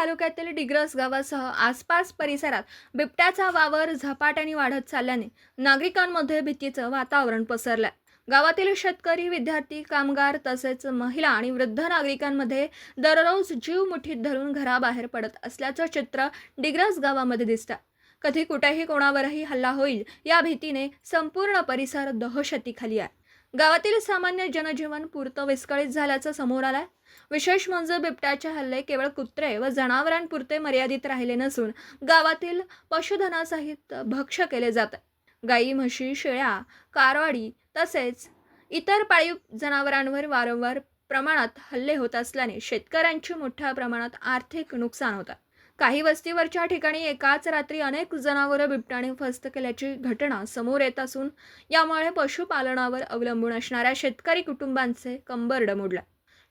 तालुक्यातील डिग्रस गावासह आसपास परिसरात बिबट्याचा वावर झपाट्याने वाढत चालल्याने नागरिकांमध्ये भीतीचं वातावरण पसरलंय. गावातील शेतकरी विद्यार्थी कामगार तसेच महिला आणि वृद्ध नागरिकांमध्ये दररोज जीव मुठीत धरून घराबाहेर पडत असल्याचं चित्र डिग्रस गावामध्ये दिसतं कधी कुठेही कोणावरही हल्ला होईल या भीतीने संपूर्ण परिसर दहशतीखाली आहे. गावातील सामान्य जनजीवन पुरतं विस्कळीत झाल्याचं समोर आलंय. विशेष म्हणजे बिबट्याचे हल्ले केवळ कुत्रे व जनावरांपुरते मर्यादित राहिले नसून गावातील पशुधनासहित भक्ष केले जात. गाई म्हशी शेळ्या कारवाडी तसेच इतर पाळीव जनावरांवर वारंवार प्रमाणात हल्ले होत असल्याने शेतकऱ्यांचे मोठ्या प्रमाणात आर्थिक नुकसान होतात काही वस्तीवरच्या ठिकाणी एकाच रात्री अनेक जनावरं बिबट्याने फस्त केल्याची घटना समोर येत असून यामुळे पशुपालनावर अवलंबून असणाऱ्या शेतकरी कुटुंबांचे कंबरड मोडलं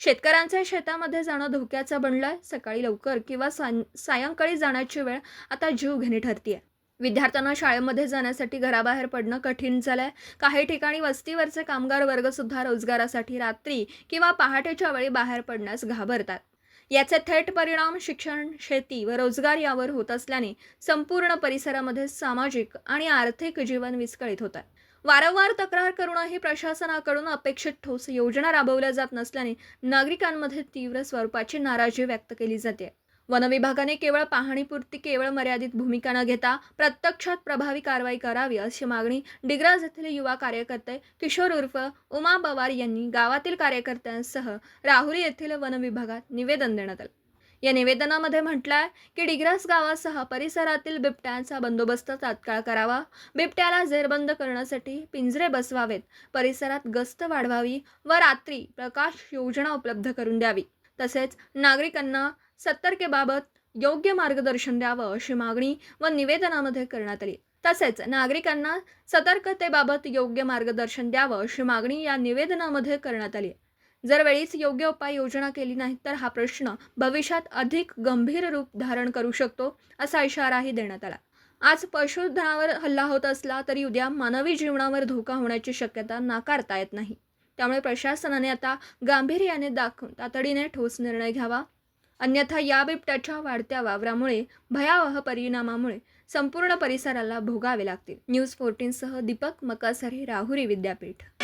शेतकऱ्यांचे शेतामध्ये जाणं धोक्याचं बनलंय. सकाळी लवकर किंवा सां सायंकाळी जाण्याची वेळ आता जीवघेणी ठरतीये. विद्यार्थ्यांना शाळेमध्ये जाण्यासाठी घराबाहेर पडणं कठीण झालंय. काही ठिकाणी वस्तीवरचे कामगार वर्गसुद्धा रोजगारासाठी रात्री किंवा पहाटेच्या वेळी बाहेर पडण्यास घाबरतात. याचे थेट परिणाम शिक्षण शेती व रोजगार यावर होत असल्याने संपूर्ण परिसरामध्ये सामाजिक आणि आर्थिक जीवन विस्कळीत होत आहे. वारंवार तक्रार करूनही प्रशासनाकडून अपेक्षित ठोस योजना राबवल्या जात नसल्याने नागरिकांमध्ये तीव्र स्वरूपाची नाराजी व्यक्त केली जाते. वनविभागाने केवळ पाहणीपुरती केवळ मर्यादित भूमिका न घेता प्रत्यक्षात प्रभावी कारवाई करावी अशी मागणी डिग्राज येथील युवा कार्यकर्ते किशोर उर्फ उमा पवार यांनी गावातील कार्यकर्त्यांसह राहुरी येथील वनविभागात निवेदन देण्यात आलं. या निवेदनामध्ये म्हटलंय की डिग्रास गावासह परिसरातील बिबट्यांचा बंदोबस्त तात्काळ करावा बिबट्याला जेरबंद करण्यासाठी पिंजरे बसवावेत परिसरात गस्त वाढवावी व रात्री प्रकाश योजना उपलब्ध करून द्यावी. तसेच नागरिकांना सतर्केबाबत योग्य मार्गदर्शन द्यावं अशी मागणी व निवेदनामध्ये करण्यात आली. तसेच नागरिकांना सतर्कतेबाबत योग्य मार्गदर्शन द्यावं अशी मागणी या निवेदनामध्ये करण्यात आली. जर वेळीच योग्य उपाययोजना केली नाही तर हा प्रश्न भविष्यात अधिक गंभीर रूप धारण करू शकतो असा इशाराही देण्यात आला. आज पशुधनावर हल्ला होत असला तरी उद्या मानवी जीवनावर धोका होण्याची शक्यता नाकारता येत नाही. त्यामुळे प्रशासनाने आता गांभीर्याने दाखवून तातडीने ठोस निर्णय घ्यावा अन्यथा या बिबट्याच्या वाढत्या वावरामुळे भयावह परिणामामुळे संपूर्ण परिसराला भोगावे लागतील. न्यूज फोर्टीनसह दीपक मकासरे राहुरी विद्यापीठ.